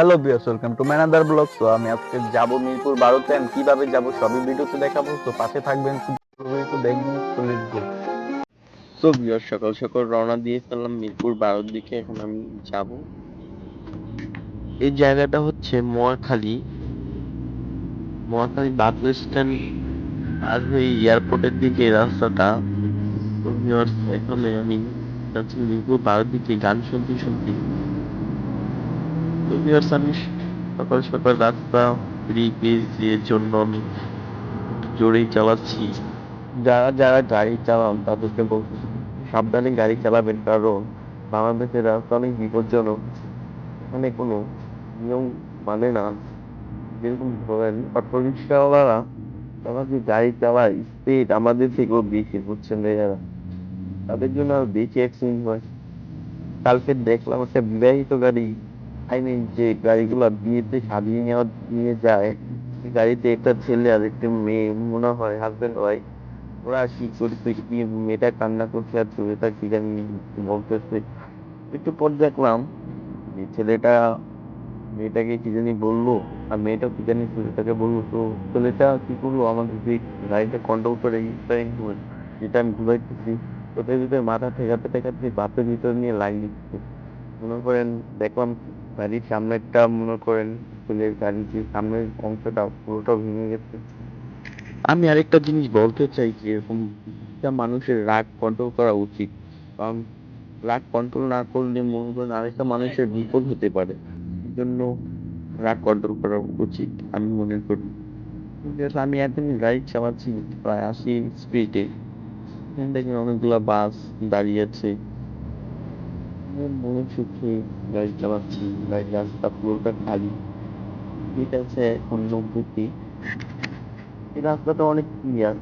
Hello বিয়াস welcome to ম্যানাদার blog. তো আমি আজকে যাব মিরপুর বারোতে আমি কীভাবে যাব সবই ভিডিওতে দেখাবো। তো পাশে থাকবেন একটু দেখবেন তো বিয়ার সকাল সকাল রওনা দিয়ে ফেললাম মিরপুর বারোর দিকে এখন আমি যাব। এই জায়গাটা হচ্ছে মহাখালী। মহাখালী বাস স্ট্যান্ড আর ওই এয়ারপোর্টের দিকে রাস্তাটা। তো viewers, এখানে আমি যাচ্ছি মিরপুর বারোর দিকে গান শুনতে শুনতে। তো আমি সকাল সকাল রাস্তা ফ্রি জন্য আমি জোরেই চালাচ্ছি। যারা যারা গাড়ি চালান, তাদেরকে বলছি, সাবধানে গাড়ি চালাবেন, কারণ বাংলাদেশের রাস্তা অনেক বিপজ্জনক। এখানে কোনো নিয়ম মানে না। যেরকম ধরেন অটো রিক্সাওয়ালারা তারা যে গাড়ি চালায় স্পিড আমাদের থেকেও বেশি, বুঝছেন ভাইয়ারা তাদের জন্য আর বেশি অ্যাক্সিডেন্ট হয়। কালকে দেখলাম একটা বিবাহিত গাড়ি আই মিন যে গাড়িগুলো বিয়েতে সাজিয়ে নেওয়া, নিয়ে যায় গাড়িতে একটা ছেলে আর একটা মেয়ে, মনে হয় হাজবেন্ড ওয়াইফ ওরা কি করছে মেয়েটা কান্না করছে আর ছেলেটা কি জানি বলতেছে। একটু পর দেখলাম ছেলেটা, মেয়েটাকে কি জানি বলল, আর মেয়েটা কি জানি ছেলেটাকে বলল, তো ছেলেটা কি করল? আমাদের যে গাড়িটা কন্ট্রোল করে যেটা আমি ঘুরাইতেছি ওটার ভিতরে মাথা ঠেকাতে ঠেকাতে বাসের ভিতর নিয়ে দিচ্ছে মনে করেন দেখলাম গাড়ির সামনেরটা মনে করেন ছেলের গাড়ির যে সামনের অংশটা পুরোটা ভেঙে গেছে। আমি আরেকটা জিনিস বলতে চাই যে, এরকম মানুষের রাগ কন্ট্রোল করা উচিত। কারণ রাগ কন্ট্রোল না করলে মনে করেন আরেকটা মানুষের বিপদ হতে পারে। এই জন্য রাগ কন্ট্রোল করা উচিত, আমি মনে করি। আমি এখন গাড়ি চালাচ্ছি, প্রায় আশি স্পিডে দেখেন অনেকগুলা বাস দাঁড়িয়ে আছে। মনে সুখে গাড়ি চালাচ্ছি, গাড়ির রাস্তা পুরোটা খালি। ঠিক আছে অনুভূতি এই রাস্তাটা অনেক ক্লিয়ার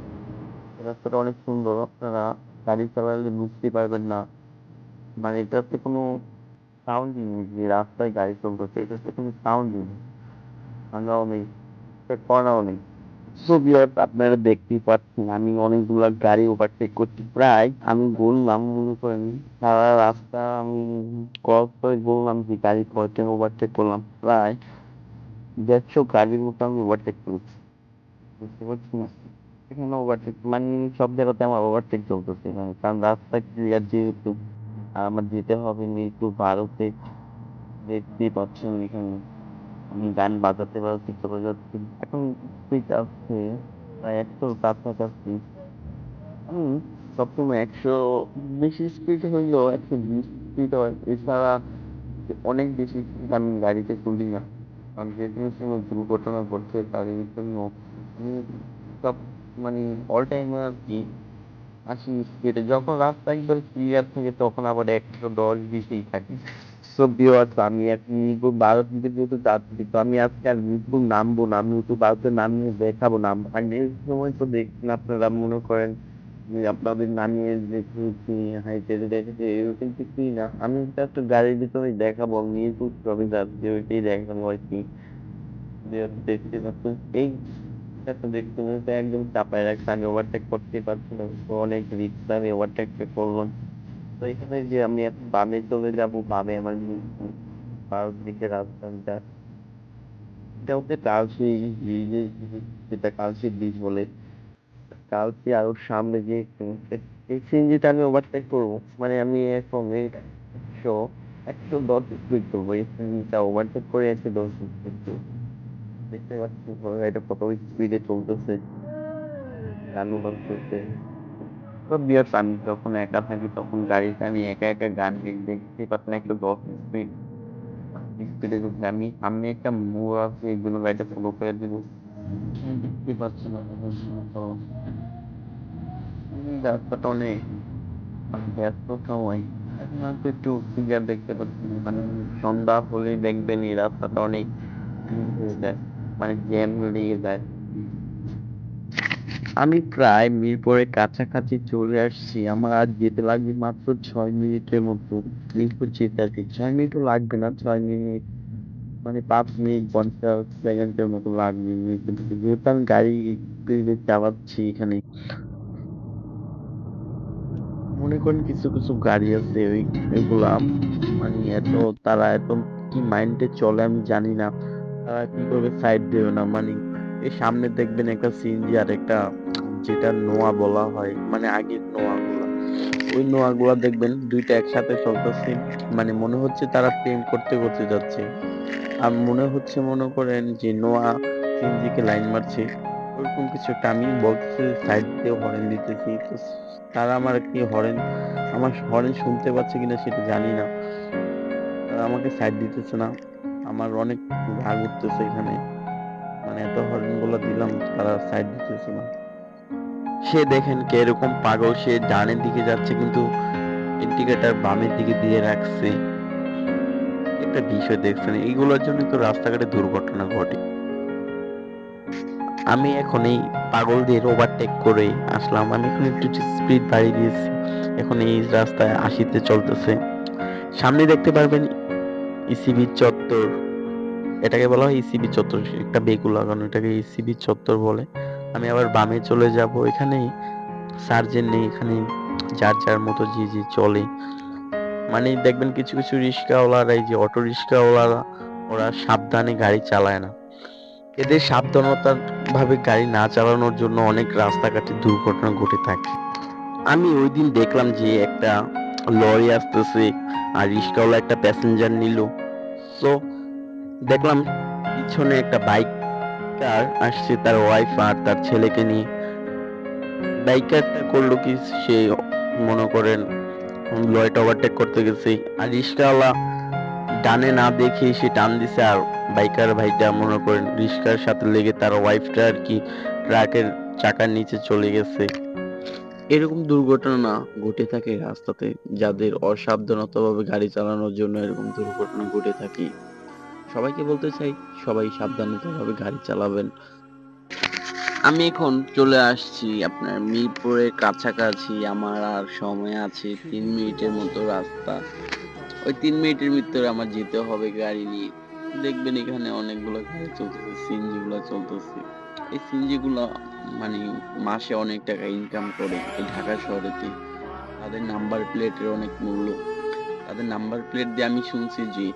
রাস্তাটা অনেক সুন্দর। আপনারা গাড়ি চালালে বুঝতে পারবেন না। মানে এটাতে কোনো সাউন্ড নেই যে রাস্তায় গাড়ি চলতেছে। এটাতে কোনো সাউন্ড নেই। ভাঙাও নেই। কর্নাও নেই। So viewers, আপনারা দেখতেই পাচ্ছেন আমি অনেকগুলা গাড়ি ওভারটেক করছি। প্রায় আমি বললাম মনে করেন সারা রাস্তা আমি করে বললাম যে গাড়ি কয়টা ওভারটেক করলাম। প্রায় দেড়শো গাড়ির মতো আমি ওভারটেক করেছি। বুঝতে পারছি না এখানে ওভারটেক মানে সব জায়গাতে আমার ওভারটেক চলতেছে কারণ রাস্তা ক্লিয়ার যেহেতু আমার যেতে হবে মিরপুর ভারতে দেখতেই পাচ্ছেন এখানে। আমি গান বাজাতে বাজাতে চলে যাচ্ছি এখন স্পিড আসছে, প্রায় একশোর কাছাকাছি। সবসময় একশো বেশি স্পিড হইলেও একশো বিশ স্পিড হয়। এছাড়া অনেক বেশি আমি গাড়িতে তুলি না। কারণ যে কোনো সময় দুর্ঘটনা ঘটছে তার জন্য আমি সব মানে অল টাইম আর কি আশি স্পিডে যখন রাস্তা একবার ক্লিয়ার থাকে তখন আবার একশো দশ বিশেই থাকি। সো ভিউয়ার্স আমি এখন বারো দিকে যেহেতু যাচ্ছি, তো আমি আজকে আর মিরপুর নামবো না মিরপুর বারোতে নামিয়ে দেখাবো না। আর এই সময় তো দেখছেন আপনারা মনে করেন আপনাদের নামিয়ে দেখেছি, হাইটে দেখেছি, এরকম কিছুই না। আমি একটা গাড়ির ভিতরে দেখাবো মিরপুর সবই যাচ্ছি ওইটাই দেখাবো আর কি। যে দেখতে পাচ্ছেন, এই একটা দেখতে পাচ্ছেন একদম চাপায় রাখছে, আমি ওভারটেক করতে পারছি না, অনেক রিস্ক আমি ওভারটেক করলাম। তো এখানে যে আমি বামে চলে যাব, বামে আমার ভারত দিকে রাস্তাটা এটা হচ্ছে কালসি যেটা কালসি ব্রিজ বলে। কালসি আর সামনে যে এই সিনজিটা আমি ওভারটেক করব। মানে আমি এখন একশো একশো দশ স্পিড করব। এই সিনজিটা ওভারটেক করে একশো দশ স্পিড দেখতে পাচ্ছি এটা কত স্পিডে চলতেছে। গান করতেছে তো আমি যখন একা থাকি, তখন গাড়িতে আমি একা একা গান দেখতে পাচ্ছি না, একটু দশ স্পিড, স্পিডে আমি সামনে একটা মোড় আছে, এগুলো গাড়িটা ফলো করে দিব। দেখতে পাচ্ছি না রাস্তাটা অনেক মানে সন্ধ্যা হলেই দেখবেন এই রাস্তাটা অনেক হয়ে যায় মানে জ্যাম লেগে যায়। আমি প্রায় মিরপুরের কাছাকাছি চলে আসছি। আমার আজ যেতে লাগবে মাত্র ছয় মিনিটের মতো। মিরপুর যেতে আর কি। ছয় মিনিটও লাগবে না, ছয় মিনিট মানে পাঁচ মিনিট, পঞ্চাশ সেকেন্ডের মতো লাগবে। যেহেতু আমি গাড়ি চালাচ্ছি এখানে। মনে করেন কিছু কিছু গাড়ি আছে ওই এগুলা মানে এত, তারা এত কি মাইন্ডে চলে আমি জানি না। তারা কীভাবে সাইড দেবে না। মানে এই সামনে দেখবেন একটা সিএনজি আর একটা যেটা নোয়া বলা হয় মানে আগের নোয়াগুলা। ওই নোয়াগুলা দেখবেন দুইটা একসাথে চলতেছে মানে মনে হচ্ছে তারা প্রেম করতে করতে যাচ্ছে। আর মনে হচ্ছে, মনে করেন যে নোয়া সিএনজিকে লাইন মারছে, ওরকম কিছু একটা আমি বলতেছি সাইড দিয়ে হরেন দিতেছি। তারা আমার কি হরেন আমার হরেন শুনতে পাচ্ছে কিনা সেটা জানি না। তারা আমাকে সাইড দিতেছে না। আমার অনেক রাগ উঠতেছে এখানে। মানে এত হরেনগুলো দিলাম, তারা সাইড দিতেছে না। সে দেখেন কে এরকম পাগল, সে ডানের দিকে যাচ্ছে, কিন্তু ইন্ডিকেটার বামের দিকে দিয়ে রাখছে। একটা বিষয় দেখছেন, এইগুলোর জন্য তো রাস্তাঘাটে দুর্ঘটনা ঘটে। আমি এখন এই পাগলদের ওভারটেক করে আসলাম, আমি এখন একটু স্পিড বাড়িয়ে দিয়েছি। এখন এই রাস্তায় আশিতে চলতেছে। সামনে দেখতে পারবেন ইসিবি চত্বর। এটাকে বলা হয় ইসিবি চত্বর, একটা বেগু লাগানো, এটাকে ইসিবি চত্বর বলে। আমি আবার বামে চলে যাব এখানে সার্জেন নেই, এখানে যার যার মতো যে যে চলে। মানে দেখবেন কিছু কিছু রিক্সাওয়ালারা, এই যে অটো রিক্সাওয়ালারা, ওরা সাবধানে গাড়ি চালায় না। এদের সাবধানতার ভাবে গাড়ি না চালানোর জন্য অনেক রাস্তাঘাটে দুর্ঘটনা ঘটে থাকে। আমি ওই দিন দেখলাম যে একটা লরি আসতেছে, আর রিক্সাওয়ালা একটা প্যাসেঞ্জার নিল। সো দেখলাম পিছনে একটা বাইক কার আসছে, তার ওয়াইফ আর তার ছেলেকে নিয়ে। বাইকারটা করল কি, সে মনে করেন লরিটা ওভারটেক করতে গেছে। আর রিক্সাওয়ালা ডানে না দেখে সে টান দিছে, আর বাইকার ভাইটা মনে করেন রিক্সার সাথে লেগে তার ওয়াইফটা আর কি ট্রাকের চাকার নিচে চলে গেছে। এরকম দুর্ঘটনা ঘটে থাকে রাস্তাতে, যাদের অসাবধানতা ভাবে গাড়ি চালানোর জন্য এরকম দুর্ঘটনা ঘটে থাকে। সবাইকে বলতে চাই, সবাই সাবধানতা ভাবে গাড়ি চালাবেন। আমি এখন চলে আসছি আপনার মিরপুরের কাছাকাছি, আমার আর সময় আছে তিন মিনিটের মতো রাস্তা। ওই তিন মিনিটের ভিতরে আমার যেতে হবে গাড়ি নিয়ে। দেখবেন এখানে অনেকগুলো গাড়ি চলতেছে সিএনজি গুলো চলতেছে। এই সিএনজি গুলো মানে মাসে অনেক টাকা ইনকাম করে এই ঢাকা শহরেতে। তাদের নাম্বার প্লেটের অনেক মূল্য। তাদের নাম্বার প্লেট দিয়ে আমি শুনছি যে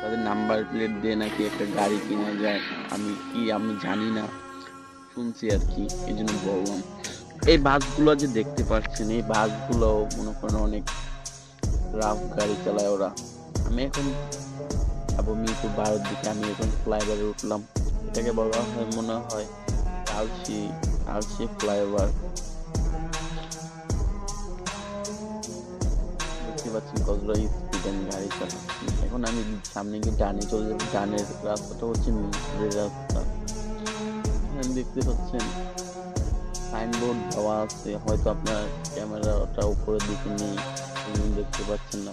তাদের নাম্বার প্লেট দিয়ে নাকি একটা গাড়ি কেনা যায়, আমি কি আমি জানি না। শুনছি আর কি, এই জন্য বললাম। এই বাসগুলো যে দেখতে পাচ্ছেন, এই বাসগুলো মনে করেন অনেক রাফ গাড়ি চালায় ওরা। আমি এখন যাব মিরপুর বারোর দিকে, আমি এখন ফ্লাইওভারে উঠলাম। এটাকে বলা হয়, মনে হয় আলসি আলসি ফ্লাইওভার দেখতে পাচ্ছেন কতটা আমি গাড়ি চালাচ্ছি এখন আমি সামনে গিয়ে ডানে চলে যাব ডানের রাস্তাটা হচ্ছে মিরপুরের রাস্তা। এখানে দেখতে পাচ্ছেন সাইনবোর্ড দেওয়া আছে, হয়তো আপনার ক্যামেরাটা উপরের দিকে নেই দেখতে পাচ্ছেন না।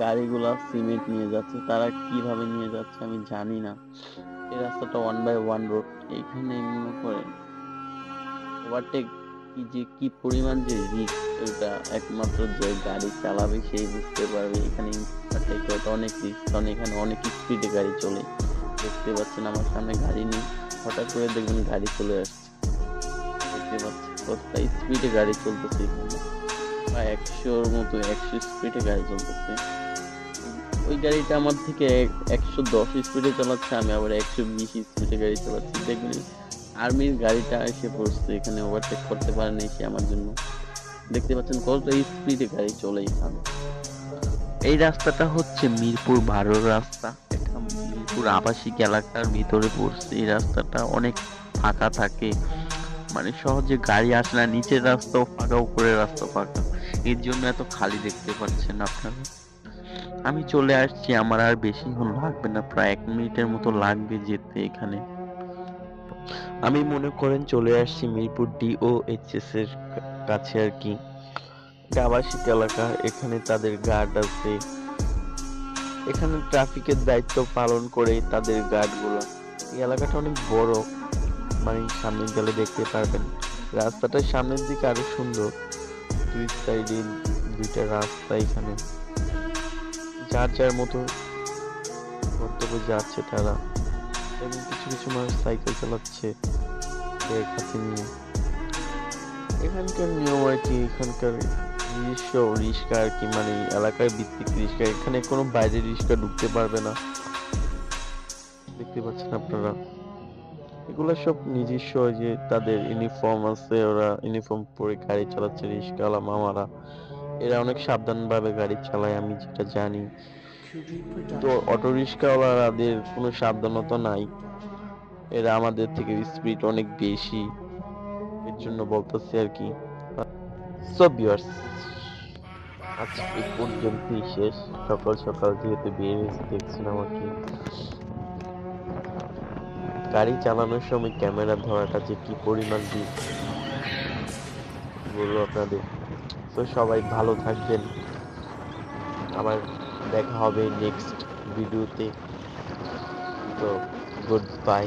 গাড়িগুলা সিমেন্ট নিয়ে যাচ্ছে, তারা কীভাবে নিয়ে যাচ্ছে আমি জানি না। এই রাস্তাটা ওয়ান বাই ওয়ান রোড এখানে মনে করেন ওভারটেক কি যে, কি পরিমাণ যে রিস্ক এটা একমাত্র যে গাড়ি চালাবে সেই বুঝতে পারবে। এখানে অনেক কারণ এখানে অনেক স্পিডে গাড়ি চলে। দেখতে পাচ্ছেন আমার সামনে গাড়ি নেই। হঠাৎ করে দেখবেন গাড়ি চলে আসছে। দেখতে পাচ্ছেন কতটা স্পিডে গাড়ি চলতেছে প্রায় একশোর মতো, একশো স্পিডে গাড়ি চলতেছে। ওই গাড়িটা আমার থেকে একশো দশ স্পিডে চালাচ্ছে, আমি আবার একশো বিশ স্পিডে গাড়ি চালাচ্ছি। দেখবেন আর্মির গাড়িটা এসে পড়ছে, এখানে ওভারটেক করতে পারেনি সে আমার জন্য। দেখতে পাচ্ছেন কতটা স্পিডে গাড়ি চলে এখানে। এই রাস্তাটা হচ্ছে মিরপুর বারোর রাস্তা। এটা মিরপুর আবাসিক এলাকার ভিতরে পড়ছে। এই রাস্তাটা অনেক ফাঁকা থাকে। মানে সহজে গাড়ি আসে না। নিচের রাস্তাও ফাঁকা, উপরের রাস্তা ফাঁকা। এর জন্য এত খালি দেখতে পাচ্ছেন আপনারা। আমি চলে আসছি। আমার আর বেশিক্ষণ লাগবে না। প্রায় এক মিনিটের মতো লাগবে যেতে এখানে। আমি মনে করেন চলে আসছি মিরপুর ডিও এইচএস এর কাছে আর কি। এটা আবাসিক এলাকা, এখানে তাদের গার্ড আছে। এখানে ট্রাফিকের দায়িত্ব পালন করে তাদের গার্ডগুলো এই এলাকাটা অনেক বড়। মানে সামনে গেলে দেখতে পারবেন। রাস্তাটা সামনের দিকে আরও সুন্দর। দুই সাইডে দুইটা রাস্তা এখানে। যার যার মতো গন্তব্যে যাচ্ছে তারা। এবং কিছু কিছু মানুষ সাইকেল চালাচ্ছে। নিয়ে। এখানকার নিয়ম আর কি এখানকার নিজস্ব রিক্সা আর কি মানে এলাকার ভিত্তিক রিক্সা এখানে কোনো বাইরের রিক্সা ঢুকতে পারবে না। দেখতে পাচ্ছেন আপনারা? এগুলো সব নিজস্ব যে তাদের ইউনিফর্ম আছে, ওরা ইউনিফর্ম পরে গাড়ি চালাচ্ছে রিক্সাওয়ালা মামারা। এরা অনেক সাবধান ভাবে গাড়ি চালায়, আমি যেটা জানি। তো অটো রিক্সাওয়ালাদের কোনো সাবধানতা নাই। এরা আমাদের থেকে স্পিড অনেক বেশি। এর জন্য বলতেছি আর কি। সো ভিউয়ার্স আজ এই পর্যন্তই শেষ। সকাল সকাল যেহেতু বের হয়েছে দেখছিলাম আর কি গাড়ি চালানোর সময় ক্যামেরা ধরাটা যে কি পরিমাণ দিক বলব আপনাদের? তো সবাই ভালো থাকবেন। আবার দেখা হবে নেক্সট ভিডিওতে তো। Good bye